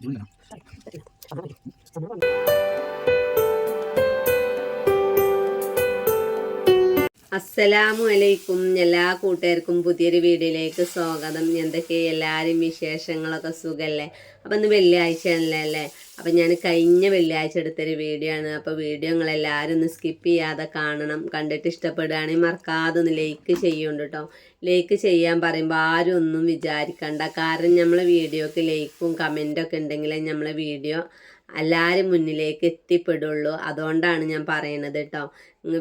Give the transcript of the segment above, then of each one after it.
Yun na. അസ്സലാമു അലൈക്കും എല്ലാ കൂട്ടുകാർക്കും പുതിയൊരു വീഡിയോയിലേക്ക് സ്വാഗതം. എന്തൊക്കെ എല്ലാവരും വിശേഷങ്ങളൊക്കെ സുഖമല്ലേ അപ്പം ഇന്ന് വെള്ളിയാഴ്ച അല്ലേ അപ്പം ഞാൻ കഴിഞ്ഞ വെള്ളിയാഴ്ച എടുത്തൊരു വീഡിയോ ആണ്. അപ്പോൾ വീഡിയോ നിങ്ങളെല്ലാവരും ഒന്ന് സ്കിപ്പ് ചെയ്യാതെ കാണണം. കണ്ടിട്ട് ഇഷ്ടപ്പെടുകയാണെങ്കിൽ മറക്കാതെ ഒന്ന് ലൈക്ക് ചെയ്യുന്നുണ്ട് കേട്ടോ. ലൈക്ക് ചെയ്യാൻ പറയുമ്പോൾ ആരും ഒന്നും വിചാരിക്കണ്ട. കാരണം നമ്മളെ വീഡിയോക്ക് ലൈക്കും കമന്റൊക്കെ ഉണ്ടെങ്കിലേ നമ്മളെ വീഡിയോ എല്ലാവരും മുന്നിലേക്ക് എത്തിപ്പെടുള്ളൂ. അതുകൊണ്ടാണ് ഞാൻ പറയണത് കേട്ടോ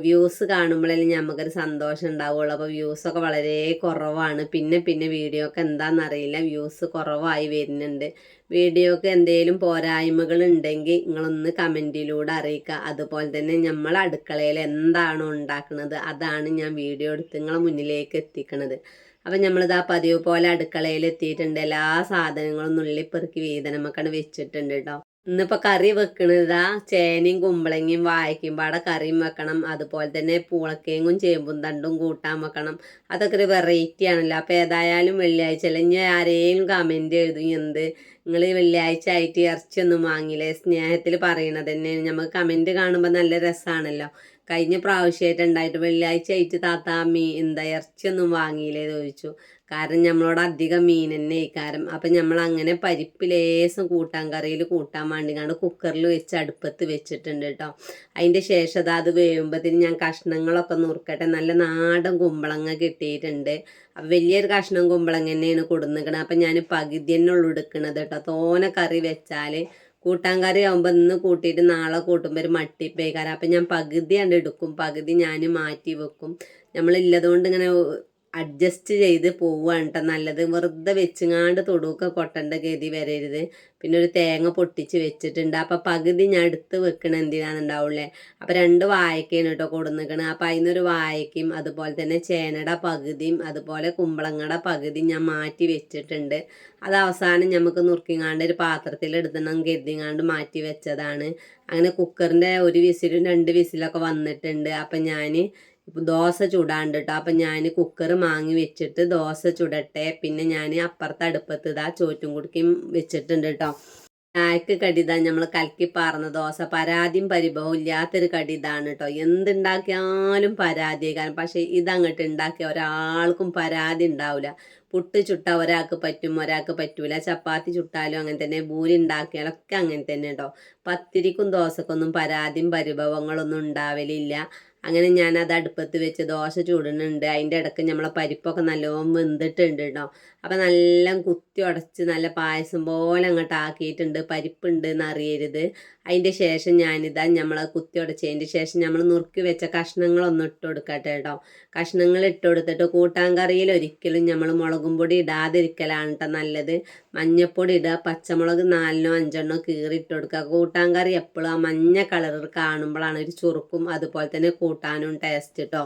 വ്യൂസ് കാണുമ്പോഴല്ലേ നമുക്കൊരു സന്തോഷം ഉണ്ടാവുള്ളൂ. അപ്പോൾ വ്യൂസൊക്കെ വളരെ കുറവാണ്. പിന്നെ പിന്നെ വീഡിയോ ഒക്കെ എന്താണെന്നറിയില്ല വ്യൂസ് കുറവായി വരുന്നുണ്ട്. വീഡിയോക്ക് എന്തെങ്കിലും പോരായ്മകൾ ഉണ്ടെങ്കിൽ നിങ്ങളൊന്ന് കമന്റിലൂടെ അറിയിക്കുക. അതുപോലെ തന്നെ നമ്മൾ അടുക്കളയിൽ എന്താണോ ഉണ്ടാക്കുന്നത് അതാണ് ഞാൻ വീഡിയോ എടുത്ത് നിങ്ങളെ മുന്നിലേക്ക് എത്തിക്കുന്നത് അപ്പം നമ്മളിതാ പതിവ് പോലെ അടുക്കളയിൽ എത്തിയിട്ടുണ്ട്. എല്ലാ സാധനങ്ങളും നുള്ളിപ്പെറുക്കി വീതനമൊക്കെ വെച്ചിട്ടുണ്ട് കേട്ടോ ഇന്നിപ്പോൾ കറി വെക്കണതാ ചേനയും കുമ്പളങ്ങയും വാഴയ്ക്കും പാടെ കറിയും വെക്കണം. അതുപോലെ തന്നെ പൂളക്കേങ്ങും ചേമ്പും തണ്ടും കൂട്ടാൻ വെക്കണം. അതൊക്കെ ഒരു വെറൈറ്റി ആണല്ലോ. അപ്പോൾ ഏതായാലും വെള്ളിയാഴ്ച അല്ലെങ്കിൽ ആരെയും കമന്റ് എഴുതും. എന്ത്? നിങ്ങൾ വെള്ളിയാഴ്ച ആയിട്ട് ഇറച്ചിയൊന്നും വാങ്ങിയില്ലേ സ്നേഹത്തിൽ പറയണത് തന്നെ നമുക്ക് കമന്റ് കാണുമ്പോൾ നല്ല രസമാണല്ലോ കഴിഞ്ഞ പ്രാവശ്യമായിട്ട് ഉണ്ടായിട്ട് വെള്ളിയാഴ്ച ആയിട്ട് താത്താ മീ എന്താ ഇറച്ചിയൊന്നും വാങ്ങിയില്ലേ ചോദിച്ചു. കാരണം നമ്മളോട് അധികം മീൻ തന്നെ കാരണം അപ്പം നമ്മൾ അങ്ങനെ പരിപ്പ് ലേസം കൂട്ടാൻ കറിയിൽ കൂട്ടാൻ വേണ്ടി കണ്ട് കുക്കറിൽ വെച്ച് അടുപ്പത്ത് വെച്ചിട്ടുണ്ട് കേട്ടോ അതിന്റെ ശേഷം അത് വേവുമ്പോഴത്തേന് ഞാൻ കഷ്ണങ്ങളൊക്കെ നുറുക്കട്ടെ. നല്ല നാടൻ കുമ്പളങ്ങ കിട്ടിയിട്ടുണ്ട്. വലിയൊരു കഷ്ണം കുമ്പളങ്ങ തന്നെയാണ് കൊടുന്നിക്കണത് അപ്പം ഞാൻ പകുതി തന്നെ ഉള്ളു എടുക്കണത് കേട്ടോ തോനെ കറി വെച്ചാൽ കൂട്ടാൻ കറി ആകുമ്പോൾ ഇന്ന് കൂട്ടിയിട്ട് നാളെ കൂട്ടുമ്പോൾ ഒരു മട്ടിപ്പേക്കാരം അപ്പം ഞാൻ പകുതി കണ്ട് എടുക്കും. പകുതി ഞാൻ മാറ്റി വെക്കും. നമ്മളില്ലതുകൊണ്ട് ഇങ്ങനെ അഡ്ജസ്റ്റ് ചെയ്ത് പോവുകയാണ് കേട്ടോ നല്ലത്. വെറുതെ വെച്ചുങ്ങാണ്ട് തൊടുക്ക കൊട്ടേണ്ട ഗതി വരരുത്. പിന്നെ ഒരു തേങ്ങ പൊട്ടിച്ച് വെച്ചിട്ടുണ്ട്. അപ്പം പകുതി ഞാൻ എടുത്ത് വെക്കണ എന്തിനാണെന്നുണ്ടാവുള്ളേ അപ്പം രണ്ട് വായക്കയാണ് കേട്ടോ കൊടുന്നിക്കണത് അപ്പം അതിനൊരു വായക്കയും അതുപോലെ തന്നെ ചേനയുടെ പകുതിയും അതുപോലെ കുമ്പളങ്ങയുടെ പകുതിയും ഞാൻ മാറ്റി വെച്ചിട്ടുണ്ട്. അത് അവസാനം നമുക്ക് നുറുക്കിങ്ങാണ്ട് ഒരു പാത്രത്തിൽ എടുത്തണം കരുതിങ്ങാണ്ട് മാറ്റി വെച്ചതാണ്. അങ്ങനെ കുക്കറിന്റെ ഒരു വിസിലും രണ്ട് വിസിലൊക്കെ വന്നിട്ടുണ്ട്. അപ്പം ഞാൻ ഇപ്പം ദോശ ചുടാണ്ട് കേട്ടോ അപ്പം ഞാൻ കുക്കർ മാങ്ങി വെച്ചിട്ട് ദോശ ചുടട്ടെ. പിന്നെ ഞാൻ അപ്പുറത്തെ അടുപ്പത്ത് ഇതാ ചോറ്റും കുടുക്കിയും വെച്ചിട്ടുണ്ട് കേട്ടോ ചായക്ക് കടിതാ നമ്മൾ കലക്കി പാർന്ന ദോശ. പരാതിയും പരിഭവം ഇല്ലാത്തൊരു കടിതാണ് കേട്ടോ എന്തുണ്ടാക്കിയാലും പരാതി കാരണം പക്ഷേ ഇതങ്ങോട്ട് ഉണ്ടാക്കിയ ഒരാൾക്കും പരാതി ഉണ്ടാവില്ല പുട്ട് ചുട്ട ഒരാൾക്ക് പറ്റും ഒരാൾക്ക് പറ്റൂല. ചപ്പാത്തി ചുട്ടാലും അങ്ങനെ തന്നെ ബൂരി ഉണ്ടാക്കിയാലൊക്കെ അങ്ങനെ തന്നെ കേട്ടോ പത്തിരിക്കും ദോശക്കൊന്നും പരാതിയും പരിഭവങ്ങളൊന്നും ഉണ്ടാവലില്ല. അങ്ങനെ ഞാൻ അത് അടുപ്പത്ത് വെച്ച് ദോശ ചൂടുന്നുണ്ട്. അതിന്റെ ഇടയ്ക്ക് നമ്മളെ പരിപ്പൊക്കെ നല്ലോണം വെന്തിട്ടുണ്ട് കേട്ടോ അപ്പം നല്ല കുത്തി ഉടച്ച് നല്ല പായസം പോലെ അങ്ങോട്ട് ആക്കിയിട്ടുണ്ട്. പരിപ്പുണ്ട് എന്നറിയരുത്. അതിന്റെ ശേഷം ഞാനിതാ നമ്മൾ കുത്തി ഉടച്ചതിന്റെ ശേഷം നമ്മൾ നുറുക്കി വെച്ച കഷ്ണങ്ങളൊന്നും ഇട്ട് കൊടുക്കട്ടെ കേട്ടോ കഷ്ണങ്ങൾ ഇട്ട് കൊടുത്തിട്ട് കൂട്ടാൻ കറിയിൽ ഒരിക്കലും നമ്മൾ മുളകും പൊടി ഇടാതിരിക്കലാണ് കേട്ടോ നല്ലത്. മഞ്ഞപ്പൊടി ഇടുക പച്ചമുളക് നാലിനോ അഞ്ചെണ്ണോ കീറിയിട്ട് കൊടുക്കുക കൂട്ടാൻ കറി എപ്പോഴും ആ മഞ്ഞ കളറിൽ കാണുമ്പോഴാണ് ഒരു ചുറുക്കും അതുപോലെ തന്നെ കൂട്ടാനും ടേസ്റ്റ് കേട്ടോ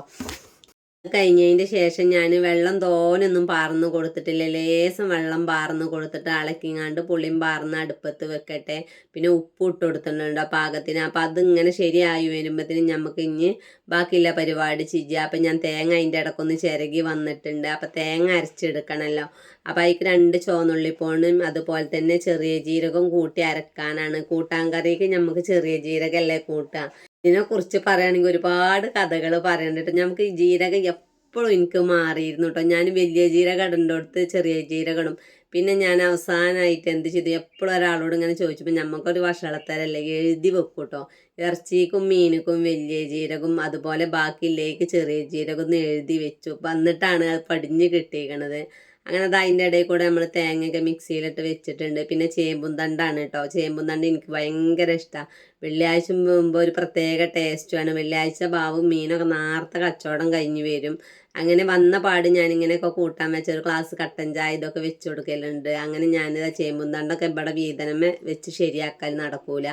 കഴിഞ്ഞതിന്റെ ശേഷം ഞാൻ വെള്ളം തോനൊന്നും പാർന്ന് കൊടുത്തിട്ടില്ല. ലേസം വെള്ളം പാർന്ന് കൊടുത്തിട്ട് അളക്കിങ്ങാണ്ട് പുളിയും പാർന്ന് അടുപ്പത്ത് വെക്കട്ടെ. പിന്നെ ഉപ്പ് ഇട്ട് കൊടുത്തിട്ടുണ്ട് പാകത്തിന്. അപ്പം അതിങ്ങനെ ശരിയായി വരുമ്പോഴത്തേനും നമുക്ക് ഇനി ബാക്കിയുള്ള പരിപാടി ചെയ്യുക അപ്പം ഞാൻ തേങ്ങ അതിന്റെ ഇടക്കൊന്ന് ചിരകി വന്നിട്ടുണ്ട്. അപ്പം തേങ്ങ അരച്ചെടുക്കണമല്ലോ അപ്പം അതിക്ക് രണ്ട് ചോന്നുള്ളിപ്പോണും അതുപോലെ തന്നെ ചെറിയ ജീരകം കൂട്ടി അരക്കാനാണ്. കൂട്ടാൻ കറിക്ക് നമുക്ക് ചെറിയ ജീരകമല്ലേ കൂട്ടുക ഇതിനെക്കുറിച്ച് പറയുകയാണെങ്കിൽ ഒരുപാട് കഥകൾ പറയണ്ടിട്ട് നമുക്ക് ഈ ജീരകം എപ്പോഴും എനിക്ക് മാറിയിരുന്നു കേട്ടോ. ഞാൻ വലിയ ജീരകം ഇടണ്ടോടത്ത് ചെറിയ ജീരകം പിന്നെ ഞാൻ അവസാനമായിട്ട് എന്ത് ചെയ്തു? എപ്പോഴും ഒരാളോട് ഇങ്ങനെ ചോദിച്ചപ്പോൾ നമുക്കൊരു വഷളത്തരല്ലേ? എഴുതി വെക്കും കേട്ടോ. ഇറച്ചിക്കും മീനുക്കും വലിയ ജീരകം അതുപോലെ ബാക്കിയിലേക്ക് ചെറിയ ജീരകം ഒന്ന് എഴുതി വെച്ചു. വന്നിട്ടാണ് അത് പടിഞ്ഞ് കിട്ടിയിരിക്കണത്. അങ്ങനെ അത് അതിന്റെ ഇടയിൽ കൂടെ നമ്മൾ തേങ്ങയൊക്കെ മിക്സിയിലിട്ട് വെച്ചിട്ടുണ്ട്. പിന്നെ ചേമ്പും തണ്ടാണ് കേട്ടോ ചേമ്പും തണ്ട് എനിക്ക് ഭയങ്കര ഇഷ്ടമാണ് വെള്ളിയാഴ്ച മുമ്പ് ഒരു പ്രത്യേക ടേസ്റ്റുമാണ് വെള്ളിയാഴ്ച ബാവും മീനൊക്കെ നേർത്ത കച്ചവടം കഴിഞ്ഞ് വരും. അങ്ങനെ വന്ന പാട് ഞാനിങ്ങനെയൊക്കെ കൂട്ടാൻ വെച്ച ഒരു ഗ്ലാസ് കട്ടൻ ചായ ഇതൊക്കെ വെച്ച് കൊടുക്കലുണ്ട്. അങ്ങനെ ഞാനിത് ചേമ്പും തണ്ടൊക്കെ ഇവിടെ വീതനമേ വെച്ച് ശരിയാക്കാൻ നടക്കൂല.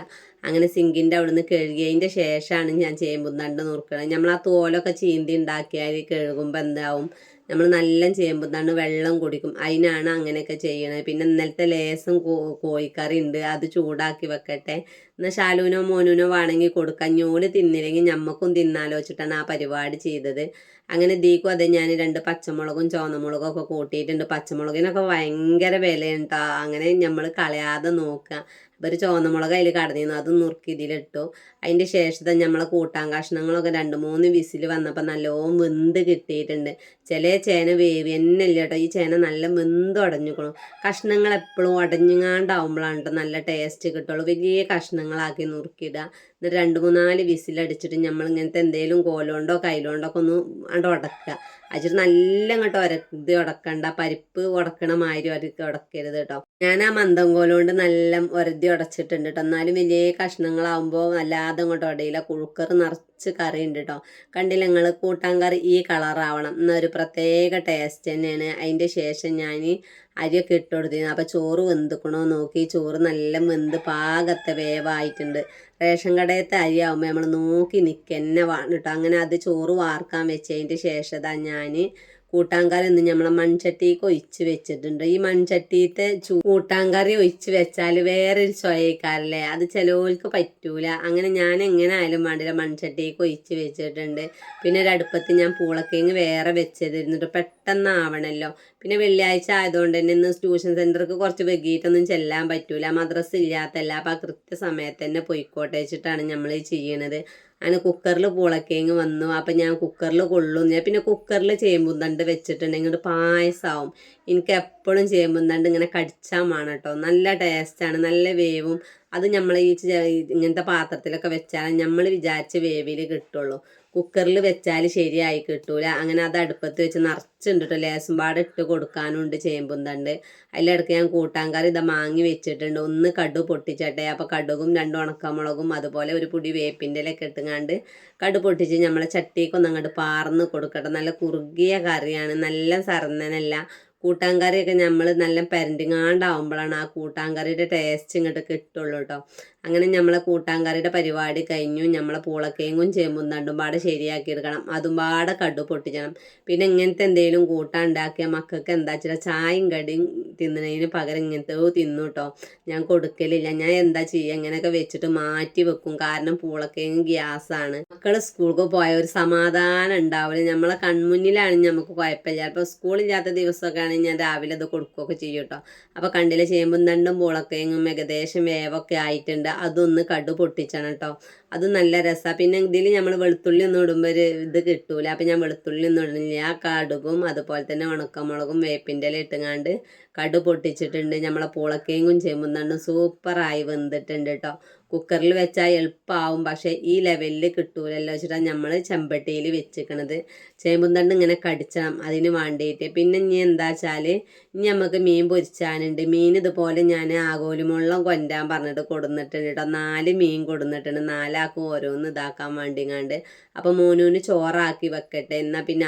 അങ്ങനെ സിങ്കിന്റെ അവിടുന്ന് കഴുകിയതിന്റെ ശേഷമാണ് ഞാൻ ചേമ്പും തണ്ട് നുറുക്കണത്. നമ്മൾ ആ തോലൊക്കെ ചീന്തി ഉണ്ടാക്കിയാൽ കഴുകുമ്പോൾ എന്താവും? നമ്മൾ നല്ല ചേമ്പുന്നാണ് വെള്ളം കുടിക്കും. അതിനാണ് അങ്ങനെയൊക്കെ ചെയ്യണത്. പിന്നെ ഇന്നലത്തെ ലേസം കോഴിക്കറി ഉണ്ട് അത് ചൂടാക്കി വെക്കട്ടെ. എന്നാൽ ശാലുവിനോ മോനുവിനോ വേണമെങ്കിൽ കൊടുക്കാം. ഞോൽ തിന്നില്ലെങ്കിൽ ഞമ്മക്കും തിന്നാലോചിച്ചിട്ടാണ് ആ പരിപാടി ചെയ്തത്. അങ്ങനെ ദീക്കും അതെ ഞാൻ രണ്ട് പച്ചമുളകും ചുവന്നമുളകും ഒക്കെ കൂട്ടിയിട്ടുണ്ട്. പച്ചമുളകിനൊക്കെ ഭയങ്കര വിലയുണ്ട് അങ്ങനെ നമ്മൾ കളയാതെ നോക്കുക അപ്പോൾ ഒരു ചുവന്നമുളക് അതിൽ കടന്നിരുന്നു അത് നുറുക്കി ഇതിലിട്ടു. അതിന്റെ ശേഷത്തെ നമ്മളെ കൂട്ടാൻ കഷ്ണങ്ങളൊക്കെ രണ്ട് മൂന്ന് വിസിൽ വന്നപ്പോൾ നല്ലോണം വെന്ത് കിട്ടിയിട്ടുണ്ട്. ചില ചേന വേവി തന്നെ കേട്ടോ. ഈ ചേന നല്ല വെന്ത് ഉടഞ്ഞിക്കണം കഷ്ണങ്ങൾ എപ്പോഴും ഉടഞ്ഞുങ്ങാണ്ടാവുമ്പോഴാണ് കേട്ടോ നല്ല ടേസ്റ്റ് കിട്ടുള്ളൂ. വലിയ കഷ്ണങ്ങളാക്കി നുറുക്കിയിടുക എന്നിട്ട് രണ്ട് മൂന്നാൽ വിസിലടിച്ചിട്ട് നമ്മൾ ഇങ്ങനത്തെ എന്തെങ്കിലും കോലുകൊണ്ടോ കയ്യിലുകൊണ്ടോ ഒക്കെ ഒന്ന് അങ്ങോട്ട് ഉടക്കുക അച്ചിട്ട് നല്ല അങ്ങോട്ട് ഉരത് ഉടക്കണ്ട പരിപ്പ് ഉടക്കണ മാതിരി ഉരക്ക് ഉടക്കരുത് കേട്ടോ ഞാൻ ആ മന്ദം കോലുകൊണ്ട് നല്ല ഒരതി ഉടച്ചിട്ടുണ്ട് കേട്ടോ എന്നാലും വലിയ കഷ്ണങ്ങളാവുമ്പോൾ അല്ലാതെ അങ്ങോട്ട് ഉടയില്ല കുഴുക്കർ നിറച്ച് കറി ഉണ്ട് കേട്ടോ കണ്ടില്ല നിങ്ങൾ കൂട്ടാൻ കറി ഈ കളറാവണം. എന്നൊരു പ്രത്യേക ടേസ്റ്റ് തന്നെയാണ്. അതിന്റെ ശേഷം ഞാൻ അരിയൊക്കെ ഇട്ട് കൊടുത്തിരുന്നു. അപ്പോൾ ചോറ് വെന്തുക്കണോ നോക്കി. ചോറ് നല്ല വെന്ത് പാകത്തെ വേവായിട്ടുണ്ട്. റേഷൻ കടയത്തെ അരി ആകുമ്പോൾ നമ്മൾ നോക്കി നിൽക്കുക വേണം കേട്ടോ അങ്ങനെ അത് ചോറ് വാർക്കാൻ വെച്ചതിന്റെ ശേഷം ഞാൻ കൂട്ടാൻകറി ഒന്ന് നമ്മളെ മൺചട്ടി ഒഴിച്ച് വെച്ചിട്ടുണ്ട്. ഈ മൺചട്ടിത്തെ ചൂ കൂട്ടാൻകറി ഒഴിച്ച് വെച്ചാൽ വേറൊരു ചൊയക്കാരല്ലേ അത് ചിലവർക്ക് പറ്റൂല. അങ്ങനെ ഞാൻ എങ്ങനെ ആയാലും വേണ്ടില്ല മൺചട്ടിക്ക് ഒഴിച്ച് വെച്ചിട്ടുണ്ട്. പിന്നെ ഒരു അടുപ്പത്ത് ഞാൻ പൂളക്കേങ്ങ് വേറെ വെച്ചിരുന്നിട്ട് പെട്ടെന്ന് ആവണമല്ലോ പിന്നെ വെള്ളിയാഴ്ച ആയതുകൊണ്ട് തന്നെ ഇന്ന് ട്യൂഷൻ സെന്റർക്ക് കുറച്ച് വൈകിട്ടൊന്നും ചെല്ലാൻ പറ്റൂല. മദ്രസ ഇല്ലാത്തല്ല അപ്പം ആ കൃത്യസമയത്ത് തന്നെ പൊയ്ക്കോട്ടെ വെച്ചിട്ടാണ് നമ്മൾ ചെയ്യണത്. അങ്ങനെ കുക്കറിൽ പൂളക്കേങ്ങ് വന്നു. അപ്പം ഞാൻ കുക്കറിൽ കൊള്ളും. ഞാൻ പിന്നെ കുക്കറിൽ ചേമ്പും തണ്ട് വെച്ചിട്ടുണ്ടെങ്കിൽ പായസമാവും എനിക്ക് എപ്പോഴും ചേമ്പും തണ്ട് ഇങ്ങനെ കടിച്ചാൽ വേണം കേട്ടോ നല്ല ടേസ്റ്റാണ് നല്ല വേവും. അത് നമ്മൾ ഈ ഇങ്ങനത്തെ പാത്രത്തിലൊക്കെ വെച്ചാൽ നമ്മൾ വിചാരിച്ച വേവിൽ കിട്ടുള്ളൂ. കുക്കറിൽ വെച്ചാൽ ശരിയായി കിട്ടൂല. അങ്ങനെ അത് അടുപ്പത്ത് വെച്ച് നിറച്ചുണ്ട് കേട്ടോ ലേസും പാടെ ഇട്ട് കൊടുക്കാനുണ്ട് ചേമ്പും തണ്ട്. അതിലിടയ്ക്ക് ഞാൻ കൂട്ടാൻ കറി ഇതാ മാങ്ങി വെച്ചിട്ടുണ്ട്. ഒന്ന് കടു പൊട്ടിച്ചട്ടെ. അപ്പോൾ കടുകും രണ്ട് ഉണക്കമുളകും അതുപോലെ ഒരു പൊടി വേപ്പിന്റെ ഇലൊക്കെ ഇട്ടുങ്ങാണ്ട് കടു പൊട്ടിച്ച് നമ്മളെ ചട്ടിക്കൊന്ന് അങ്ങോട്ട് പാർന്ന് കൊടുക്കട്ടെ. നല്ല കുറുകിയ കറിയാണ്. നല്ല സറന്നനല്ല കൂട്ടാൻ കറിയൊക്കെ നമ്മൾ നല്ല പെരണ്ടിങ്ങാണ്ടാവുമ്പോഴാണ് ആ കൂട്ടാൻ കറിയുടെ ടേസ്റ്റ് ഇങ്ങോട്ട് കിട്ടുള്ളൂ കേട്ടോ അങ്ങനെ നമ്മളെ കൂട്ടാൻകറിയുടെ പരിപാടി കഴിഞ്ഞു നമ്മളെ പൂളക്കേങ്ങും ചേമ്പും തണ്ടും പാടെ ശരിയാക്കി എടുക്കണം അതും പാടെ കടു പൊട്ടിക്കണം. പിന്നെ ഇങ്ങനത്തെ എന്തെങ്കിലും കൂട്ടാൻ ഉണ്ടാക്കിയ മക്കൾക്ക് എന്താ വെച്ചാൽ ചായയും കടിയും തിന്നണതിന് പകരം ഇങ്ങനത്തെ തിന്നു കേട്ടോ ഞാൻ കൊടുക്കലില്ല. ഞാൻ എന്താ ചെയ്യുക ഇങ്ങനെയൊക്കെ വെച്ചിട്ട് മാറ്റി വെക്കും. കാരണം പൂളക്കേങ്ങ് ഗ്യാസാണ്. മക്കൾ സ്കൂൾക്ക് പോയ ഒരു സമാധാനം ഉണ്ടാവില്ല. നമ്മളെ കൺമുന്നിലാണെങ്കിൽ നമുക്ക് കുഴപ്പമില്ല. അപ്പോൾ സ്കൂളില്ലാത്ത ദിവസമൊക്കെ ആണെങ്കിൽ ഞാൻ രാവിലെ അത് കൊടുക്കുകയൊക്കെ ചെയ്യും കേട്ടോ. അപ്പോൾ കണ്ടില്ല ചേമ്പും തണ്ടും പൂളക്കേങ്ങും ഏകദേശം വേവൊക്കെ ആയിട്ടുണ്ട്. അതൊന്ന് കടു പൊട്ടിച്ചാണ് കേട്ടോ അത് നല്ല രസമാണ് പിന്നെ ഇതിൽ നമ്മൾ വെളുത്തുള്ളി ഒന്നും ഇടുമ്പോൾ ഒരു ഇത് കിട്ടൂല. അപ്പം ഞാൻ വെളുത്തുള്ളി ഒന്നും ഇടുന്നില്ല. ആ കടുകും അതുപോലെ തന്നെ ഉണക്കമുളകും വേപ്പിന്റെ ഇല ഇട്ടുങ്ങാണ്ട് കടു പൊട്ടിച്ചിട്ടുണ്ട്. നമ്മളെ പൂളക്കേങ്ങും ചേമ്പും സൂപ്പറായി വെന്തിട്ടുണ്ട് കേട്ടോ കുക്കറിൽ വെച്ചാൽ എളുപ്പമാവും പക്ഷേ ഈ ലെവലിൽ കിട്ടൂലല്ലോ വെച്ചിട്ടാണ് നമ്മൾ ചെമ്പട്ടിയിൽ വെച്ചിക്കണത്. ചേമ്പും തണ്ട് ഇങ്ങനെ കടിച്ചണം അതിന് വേണ്ടിയിട്ട് പിന്നെ ഇനി എന്താ വെച്ചാൽ ഇനി നമുക്ക് മീൻ പൊരിച്ചാനുണ്ട്. മീൻ ഇതുപോലെ ഞാൻ ആകോലുമുള്ളം കൊണ്ടാൻ പറഞ്ഞിട്ട് കൊടുന്നിട്ടുണ്ട് കേട്ടോ നാല് മീൻ കൊടുന്നിട്ടുണ്ട്. നാലാക്കും ഓരോന്ന് ഇതാക്കാൻ വേണ്ടിങ്ങാണ്ട്. അപ്പോൾ മോനൂന് ചോറാക്കി വെക്കട്ടെ. എന്നാൽ പിന്നെ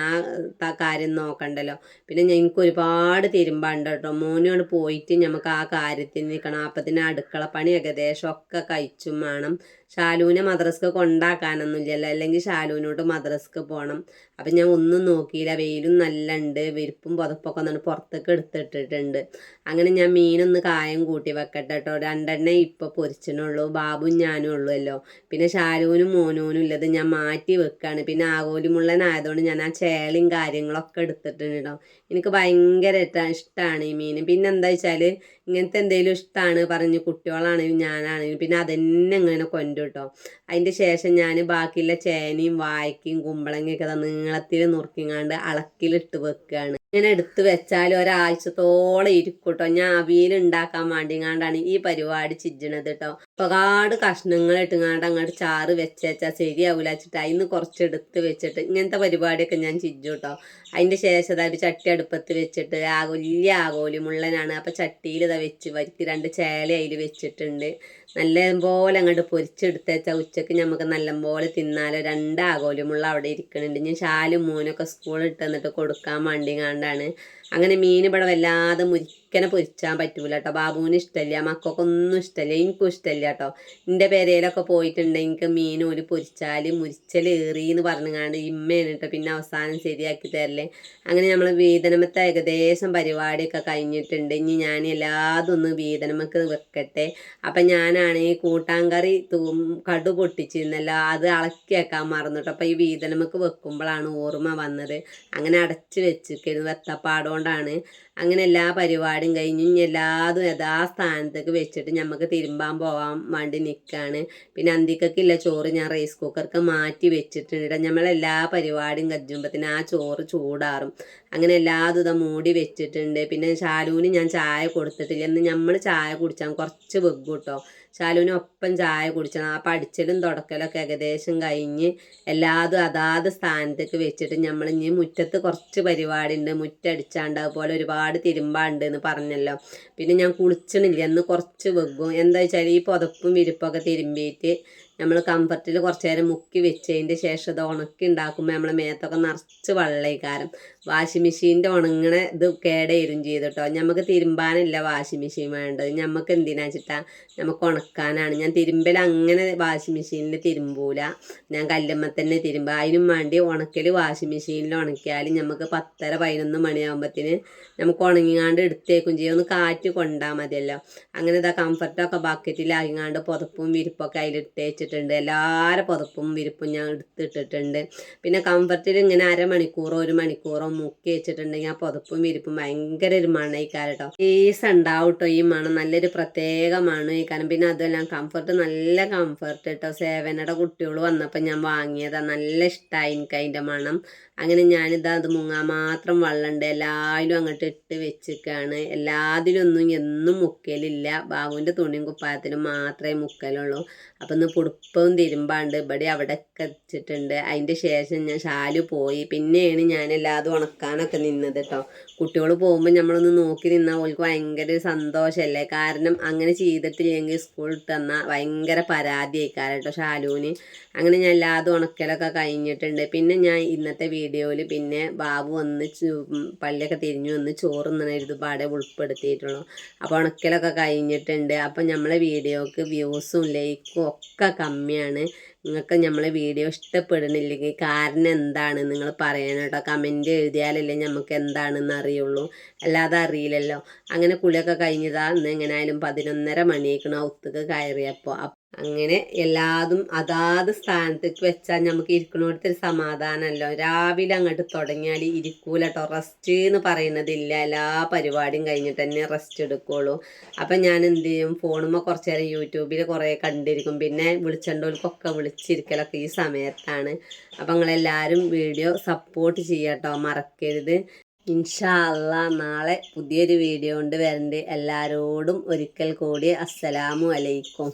ആ കാര്യം നോക്കണ്ടല്ലോ. പിന്നെ എനിക്ക് ഒരുപാട് തിരുമ്പാണ്ട് കേട്ടോ മോനോട് പോയിട്ട് നമുക്ക് ആ കാര്യത്തിന് നിൽക്കണം അപ്പത്തിന് അടുക്കള പണി ഏകദേശം ഒക്കെ കഴിച്ചും വേണം. ഷാലൂനെ മദ്രസ്ക്ക് കൊണ്ടാക്കാനൊന്നും ഇല്ലല്ലോ അല്ലെങ്കിൽ ഷാലൂനോട്ട് മദ്രസ്ക്ക് പോകണം അപ്പം ഞാൻ ഒന്നും നോക്കിയില്ല. വെയിലും നല്ല ഉണ്ട് വിരിപ്പും പുതപ്പൊക്കെ ഒന്നാണ് പുറത്തേക്ക് എടുത്തിട്ടിട്ടുണ്ട്. അങ്ങനെ ഞാൻ മീനൊന്ന് കായം കൂട്ടി വെക്കട്ടെ കേട്ടോ രണ്ടെണ്ണേ ഇപ്പോൾ പൊരിച്ചിനുള്ളൂ ബാബും ഞാനും ഉള്ളുവല്ലോ പിന്നെ ഷാലൂനും മോനൂനും ഉള്ളത് ഞാൻ മാറ്റി വെക്കുകയാണ് പിന്നെ ആകോലിമുള്ളനായതുകൊണ്ട് ഞാൻ ആ ചേളിയും കാര്യങ്ങളൊക്കെ എടുത്തിട്ടുണ്ട് കേട്ടോ എനിക്ക് ഭയങ്കര ഇഷ്ടമാണ് ഈ മീൻ. പിന്നെ എന്താ വെച്ചാൽ ഇങ്ങനത്തെ എന്തെങ്കിലും ഇഷ്ടമാണ് പറഞ്ഞ് കുട്ടികളാണെങ്കിലും ഞാനാണെങ്കിലും പിന്നെ അതന്നെ ഇങ്ങനെ കൊണ്ടു കേട്ടോ അതിന്റെ ശേഷം ഞാൻ ബാക്കിയുള്ള ചേനയും വായ്ക്കയും കുമ്പളങ്ങയൊക്കെ നീളത്തിൽ നുറുക്കിങ്ങാണ്ട് അളക്കിലിട്ട് വെക്കുകയാണ് ഇങ്ങനെ എടുത്തു വെച്ചാൽ ഒരാഴ്ചത്തോളം ഇരിക്കും കേട്ടോ ഞാൻ അവിയൽ ഉണ്ടാക്കാൻ വേണ്ടിങ്ങാണ്ടാണ് ഈ പരിപാടി ചിജ്ജണത് കേട്ടോ ഒരുപാട് കഷ്ണങ്ങൾ ഇട്ടുങ്ങാണ്ട് അങ്ങോട്ട് ചാറ് വെച്ചാൽ ശരിയാവില്ല വെച്ചിട്ട്. അതിന് കുറച്ച് എടുത്ത് വെച്ചിട്ട് ഇങ്ങനത്തെ പരിപാടിയൊക്കെ ഞാൻ ചിജ്ജു കേട്ടോ അതിന്റെ ശേഷം ഒരു ചട്ടി അടുപ്പത്ത് വെച്ചിട്ട് ആ വലിയ ആകോലി മുള്ളനാണ്. അപ്പോൾ ചട്ടിയിൽ ഇതാ വെച്ച് വരിക്ക് രണ്ട് ചേല അതിൽ വെച്ചിട്ടുണ്ട്. നല്ലപോലെ അങ്ങോട്ട് പൊരിച്ചെടുത്ത് വെച്ചാൽ ഉച്ചയ്ക്ക് നമുക്ക് നല്ലപോലെ തിന്നാലോ. രണ്ട് ആകോലിമുള്ള അവിടെ ഇരിക്കുന്നുണ്ട് ഞാൻ ശാലും മൂനൊക്കെ സ്കൂളിൽ ഇട്ട് തന്നിട്ട് കൊടുക്കാൻ വേണ്ടിങ്ങാണ്ടാണ് അങ്ങനെ മീൻ ഇവിടെ വല്ലാതെ മുരിക്കനെ പൊരിച്ചാൻ പറ്റൂല കേട്ടോ. ബാബുവിന് ഇഷ്ടമില്ല മക്കൾക്കൊന്നും ഇഷ്ടമില്ല എനിക്കും ഇഷ്ടമില്ല കേട്ടോ. എന്റെ പെരയിലൊക്കെ പോയിട്ടുണ്ടെങ്കിൽ എനിക്ക് മീൻ ഒരു പൊരിച്ചാൽ മുരിച്ചലേറി എന്ന് പറഞ്ഞുകൊണ്ട് ഇമ്മയാണ് കേട്ടോ പിന്നെ അവസാനം ശരിയാക്കി തരല്ലേ അങ്ങനെ നമ്മൾ വീതനമത്തെ ഏകദേശം പരിപാടിയൊക്കെ കഴിഞ്ഞിട്ടുണ്ട്. ഇനി ഞാൻ എല്ലാതും ഒന്ന് വീതനമക്ക് വെക്കട്ടെ. അപ്പം ഞാനാണെങ്കിൽ കൂട്ടാൻ കറി തൂ കടു പൊട്ടിച്ചിരുന്നല്ലോ അത് ഇളക്കി വെക്കാൻ മറന്നു കേട്ടോ. അപ്പം ഈ വീതനമക്ക് വെക്കുമ്പോഴാണ് ഓർമ്മ വന്നത്. അങ്ങനെ അടച്ച് വെച്ചിരിക്കുന്നു വെത്തപ്പാടുകൊണ്ടാണ് അങ്ങനെ എല്ലാ പരിപാടിയും കഴിഞ്ഞ് എല്ലാതും യഥാസ്ഥാനത്തേക്ക് വെച്ചിട്ട് നമുക്ക് തിരുമ്പാൻ പോകാൻ വേണ്ടി നിൽക്കുകയാണ് പിന്നെ അന്തിക്കക്കില്ല ചോറ് ഞാൻ റൈസ് കുക്കർക്ക് മാറ്റി വെച്ചിട്ടുണ്ട് നമ്മളെല്ലാ പരിപാടിയും കജ്ജുമ്പത്തിന് ആ ചോറ് ചൂടാറും. അങ്ങനെ എല്ലാതും ഇതാ മൂടി വെച്ചിട്ടുണ്ട്. പിന്നെ ശാലുവിന് ഞാൻ ചായ കൊടുത്തിട്ടില്ല. എന്ന് നമ്മൾ ചായ കുടിച്ചാൽ കുറച്ച് വെക്കും കേട്ടോ ശാലുവിന് ഒപ്പം ചായ കുടിച്ചത് ആ പഠിച്ചലും തുടക്കലൊക്കെ ഏകദേശം കഴിഞ്ഞ് എല്ലാതും അതാത് സ്ഥാനത്തേക്ക് വെച്ചിട്ട് നമ്മൾ ഇനി മുറ്റത്ത് കുറച്ച് പരിപാടി ഉണ്ട് മുറ്റടിച്ചാണ്ട് അതുപോലെ ഒരുപാട് തിരുമ്പാണ്ട് എന്ന് പറഞ്ഞല്ലോ. പിന്നെ ഞാൻ കുളിച്ചണില്ല. എന്ന് കുറച്ച് വെക്കും എന്താ വെച്ചാൽ ഈ പുതപ്പും വിരിപ്പൊക്കെ തിരുമ്പിയിട്ട് നമ്മൾ കംഫർട്ടിൽ കുറച്ച് നേരം മുക്കി വെച്ചതിന്റെ ശേഷം ഇത് ഉണക്കി ഉണ്ടാക്കുമ്പോൾ നമ്മളെ മേത്തൊക്കെ നിറച്ച് വെള്ളയിക്കാരം വാഷിംഗ് മെഷീന്റെ ഉണങ്ങണ ഇത് കേടേരും ചെയ്തിട്ടോ നമുക്ക് തിരുമ്പാനല്ല വാഷിംഗ് മെഷീൻ വേണ്ടത്. നമുക്ക് എന്തിനാ വെച്ചിട്ടാ? നമുക്ക് ഉണക്കാനാണ്. ഞാൻ തിരുമ്പൽ അങ്ങനെ വാഷിംഗ് മെഷീനിൽ തിരുമ്പൂല. ഞാൻ കല്ലുമ്മ തന്നെ തിരുമ്പ. അതിനും വേണ്ടി ഉണക്കൽ വാഷിംഗ് മെഷീനിൽ ഉണക്കിയാൽ നമുക്ക് പത്തര പതിനൊന്ന് മണിയാകുമ്പത്തിന് നമുക്ക് ഉണങ്ങിങ്ങാണ്ട് എടുത്തേക്കും ചെയ്യും. ഒന്ന് കാറ്റ് കൊണ്ടാൽ മതിയല്ലോ. അങ്ങനെ ഇതാ കംഫർട്ടൊക്കെ ബക്കറ്റിലാക്കിങ്ങാണ്ട് പുതപ്പും വിരിപ്പൊക്കെ അതിലിട്ട് വെച്ചിട്ടുണ്ട്. എല്ലാവരും പുതപ്പും വിരിപ്പും ഞാൻ എടുത്തിട്ടിട്ടുണ്ട്. പിന്നെ കംഫർട്ടിൽ ഇങ്ങനെ അരമണിക്കൂറോ ഒരു മണിക്കൂറോ മുക്കി വെച്ചിട്ടുണ്ടെങ്കിൽ ആ പുതപ്പും വിരിപ്പും ഭയങ്കര ഒരു മണയിക്കാരം ഈസ് ഉണ്ടാവും കേട്ടോ ഈ മണം നല്ലൊരു പ്രത്യേക മണം ഈ കാരണം പിന്നെ അതെല്ലാം കംഫർട്ട് നല്ല കംഫർട്ട് കേട്ടോ സേവനയുടെ കുട്ടികൾ വന്നപ്പോൾ ഞാൻ വാങ്ങിയതാണ് നല്ല ഇഷ്ടമായി എനിക്ക് അതിന്റെ മണം. അങ്ങനെ ഞാനിതാ അത് മുങ്ങാൻ മാത്രം വെള്ളമുണ്ട് എല്ലാവരും അങ്ങോട്ട് ഇട്ട് വെച്ചിരിക്കുകയാണ് എല്ലാത്തിലൊന്നും എന്നും മുക്കലില്ല. ബാബുവിന്റെ തുണിയും കുപ്പായത്തിലും മാത്രമേ മുക്കലുള്ളൂ. അപ്പം ഇന്ന് പുടുപ്പവും തിരുമ്പാണ്ട് ഇവിടെ അവിടെയൊക്കെ വെച്ചിട്ടുണ്ട്. അതിന്റെ ശേഷം ഞാൻ ഷാൽ പോയി. പിന്നെയാണ് ഞാൻ എല്ലാതും ഉണക്കാനൊക്കെ നിന്നത് കേട്ടോ കുട്ടികൾ പോകുമ്പോൾ നമ്മളൊന്ന് നോക്കി നിന്നാൽ ഓൾക്ക് ഭയങ്കര സന്തോഷമല്ലേ കാരണം അങ്ങനെ ചെയ്തിട്ടില്ലെങ്കിൽ സ്കൂളിൽ തന്നാൽ ഭയങ്കര പരാതി ആയിക്കാരം കേട്ടോ ഷാലുവിന്. അങ്ങനെ ഞാൻ എല്ലാതും ഉണക്കലൊക്കെ കഴിഞ്ഞിട്ടുണ്ട്. പിന്നെ ഞാൻ ഇന്നത്തെ വീഡിയോയിൽ പിന്നെ ബാബു വന്ന് പല്ലൊക്കെ തിരിഞ്ഞു വന്ന് ചോറുന്നണ ഒരു പാടെ ഉൾപ്പെടുത്തിയിട്ടുള്ളൂ അപ്പോൾ ഉണക്കലൊക്കെ കഴിഞ്ഞിട്ടുണ്ട്. അപ്പം നമ്മളെ വീഡിയോക്ക് വ്യൂസും ലൈക്കും ഒക്കെ കമ്മിയാണ്. നിങ്ങൾക്ക് നമ്മളെ വീഡിയോ ഇഷ്ടപ്പെടുന്നില്ലെങ്കിൽ കാരണം എന്താണ്? നിങ്ങൾ പറയണം കേട്ടോ. കമന്റ് എഴുതിയാലല്ലേ നമുക്ക് എന്താണെന്ന് അറിയുള്ളൂ. അല്ലാതെ അറിയില്ലല്ലോ. അങ്ങനെ കുളിയൊക്കെ കഴിഞ്ഞതാ ഇന്ന് എങ്ങനെയായാലും പതിനൊന്നര മണിയേക്കണം ഒത്തുക്ക് കയറിയപ്പോൾ. അങ്ങനെ എല്ലാതും അതാത് സ്ഥാനത്തേക്ക് വെച്ചാൽ നമുക്ക് ഇരിക്കണോടത്തൊരു സമാധാനമല്ലോ. രാവിലെ അങ്ങോട്ട് തുടങ്ങിയാൽ ഇരിക്കൂല കേട്ടോ റെസ്റ്റ് എന്ന് പറയുന്നതില്ല. എല്ലാ പരിപാടിയും കഴിഞ്ഞിട്ട് തന്നെ റെസ്റ്റ് എടുക്കുള്ളൂ. അപ്പം ഞാൻ എന്ത് ചെയ്യും? ഫോണുമ്പോൾ കുറച്ച് നേരം യൂട്യൂബിൽ കുറേ കണ്ടിരിക്കും. പിന്നെ വിളിച്ചോൾക്കൊക്കെ വിളിച്ചിരിക്കലൊക്കെ ഈ സമയത്താണ്. അപ്പം നിങ്ങളെല്ലാവരും വീഡിയോ സപ്പോർട്ട് ചെയ്യാട്ടോ. മറക്കരുത്. ഇൻഷാല്ല നാളെ പുതിയൊരു വീഡിയോ കൊണ്ട് വരണ്ട്. എല്ലാവരോടും ഒരിക്കൽ കൂടി അസ്സലാമു അലൈക്കും.